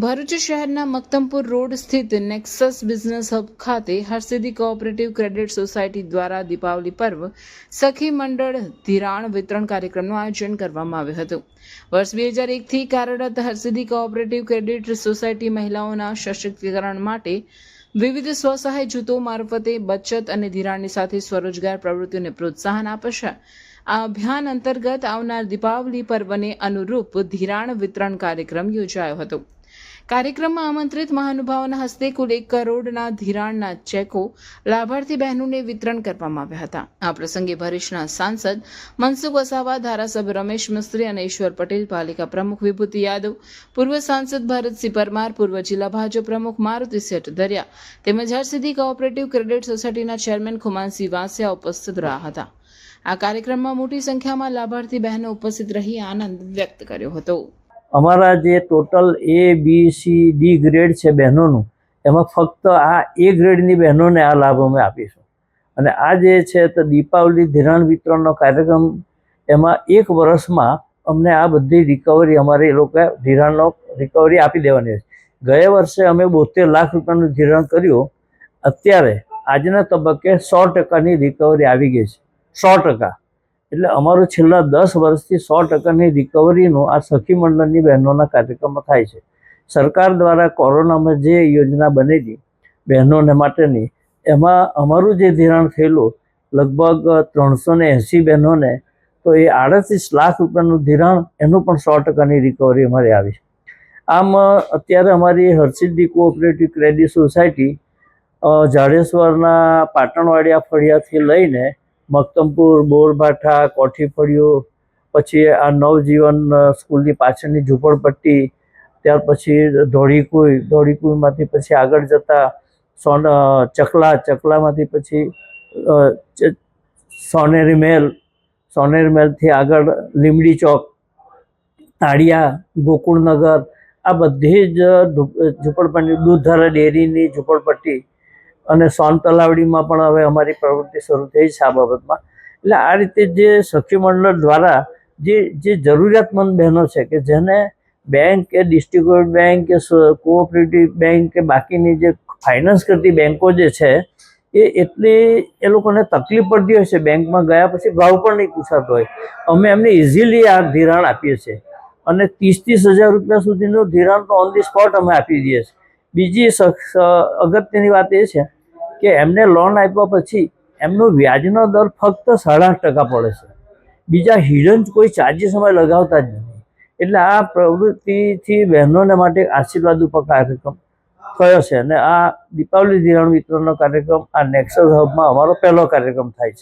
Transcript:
ભરૂચ શહેરના મક્તમપુર રોડ સ્થિત nexus business hub ખાતે હરસિદ્ધિ કોઓપરેટિવ ક્રેડિટ સોસાયટી દ્વારા દીપાવલી પર્વ સખી મંડળ ધિરાણ વિતરણ કાર્યક્રમનું આયોજન કરવામાં આવ્યું હતું. વર્ષ બે હજાર એકથી કાર્યરત હરસિદ્ધિ કોઓપરેટિવ ક્રેડિટ સોસાયટી મહિલાઓના સશક્તિકરણ માટે વિવિધ સ્વસહાય જૂથો મારફતે બચત અને ધિરાણની સાથે સ્વરોજગાર પ્રવૃત્તિઓને પ્રોત્સાહન આપશે. આ અભિયાન અંતર્ગત આવનાર દીપાવલી પર્વને અનુરૂપ ધિરાણ વિતરણ કાર્યક્રમ યોજાયો હતો. કાર્યક્રમમાં આમંત્રિત મહાનુભાવોના હસ્તે કુલ એક કરોડના ધિરાણના ચેકો લાભાર્થી બહેનોને વિતરણ કરવામાં આવ્યા હતા. આ પ્રસંગે ભરૂચના સાંસદ મનસુખ વસાવા, ધારાસભ્ય રમેશ મિસ્ત્રી અને ઈશ્વર પટેલ, પાલિકા પ્રમુખ વિભૂતિ યાદવ, પૂર્વ સાંસદ ભરતસિંહ પરમાર, પૂર્વ જિલ્લા ભાજપ પ્રમુખ મારુતિ શેઠ દરિયા તેમજ હરસિદ્ધિ કોઓપરેટિવ ક્રેડિટ સોસાયટીના ચેરમેન ખુમાનસિંહ વાસિયા ઉપસ્થિત રહ્યા હતા. આ કાર્યક્રમમાં મોટી સંખ્યામાં લાભાર્થી બહેનો ઉપસ્થિત રહી આનંદ વ્યક્ત કર્યો હતો. અમારા જે total A B C D grade છે બહેનોનું, એમાં ફક્ત આ એ ગ્રેડની બહેનોને આ લાભ અમે આપીશું. અને આ જે છે તો દીપાવલી ધિરાણ વિતરણનો કાર્યક્રમ, એમાં એક વર્ષમાં અમને આ બધી રિકવરી અમારે એ લોકો ધિરાણનો રિકવરી આપી દેવાની છે. ગયા વર્ષે અમે બોતેર લાખ રૂપિયાનું ધિરાણ કર્યું. અત્યારે આજના તબક્કે સો ટકાની રિકવરી આવી ગઈ છે. સો ટકા. એટલે અમારું છેલ્લા દસ વર્ષથી સો ટકાની રિકવરીનું આ સખી મંડળની બહેનોના કાર્યક્રમમાં થાય છે. સરકાર દ્વારા કોરોનામાં જે યોજના બનેલી બહેનોને માટેની, એમાં અમારું જે ધિરાણ થયેલું લગભગ ત્રણસો ને એંસી બહેનોને, તો એ આડત્રીસ લાખ રૂપિયાનું ધિરાણ એનું પણ સો ટકાની રિકવરી અમારે આવી છે. આમ, અત્યારે અમારી હરસિદ્ધિ કોઓપરેટિવ ક્રેડિટ સોસાયટી જાડેશ્વરના પાટણવાડિયા ફળિયાથી લઈને મક્તમપુર બોરભાઠા કોઠીફળીઓ પછી આ નવજીવન સ્કૂલની પાછળની ઝૂંપડપટ્ટી, ત્યાર પછી ધોળીકુઈ, ધોળીકુઈમાંથી પછી આગળ જતા સોન ચકલા, ચકલામાંથી પછી સોનેરી મહેલ, સોનેરી મહેલથી આગળ લીમડી ચોક, તાળિયા, ગોકુળનગર, આ બધી જ ઝૂંપડપટ્ટી દૂધધારા ડેરીની ઝૂંપડપટ્ટી અને સોન તલાવડીમાં પણ હવે અમારી પ્રવૃત્તિ શરૂ થઈ છે આ બાબતમાં. એટલે આ રીતે જે સખી મંડળ દ્વારા જે જે જરૂરિયાતમંદ બહેનો છે કે જેને બેંક કે ડિસ્ટ્રિક્ટ બેંક કે કોઓપરેટિવ બેંક કે બાકીની જે ફાઇનાન્સ કરતી બેંકો જે છે, એ એટલી, એ લોકોને તકલીફ પડતી હોય છે. બેંકમાં ગયા પછી ભાવ પણ નહીં પૂછાતો હોય. અમે એમને ઇઝીલી આ ધિરાણ આપીએ છીએ. અને ત્રીસ ત્રીસ હજાર રૂપિયા સુધીનું ધિરાણ તો ઓન ધી સ્પોટ અમે આપી દઈએ છીએ. બીજી અગત્યની વાત એ છે કે એમને લોન આપ્યા પછી એમનો વ્યાજનો દર ફક્ત સાડા ટકા પડે છે. બીજા હિડન કોઈ ચાર્જીસ અમે લગાવતા જ નથી. એટલે આ પ્રવૃત્તિથી બહેનોને માટે આશીર્વાદ ઉપર કાર્યક્રમ થયો છે. અને આ દીપાવલી ધિરાણ વિતરણનો કાર્યક્રમ, આ નેક્સસ હબમાં અમારો પહેલો કાર્યક્રમ થાય છે.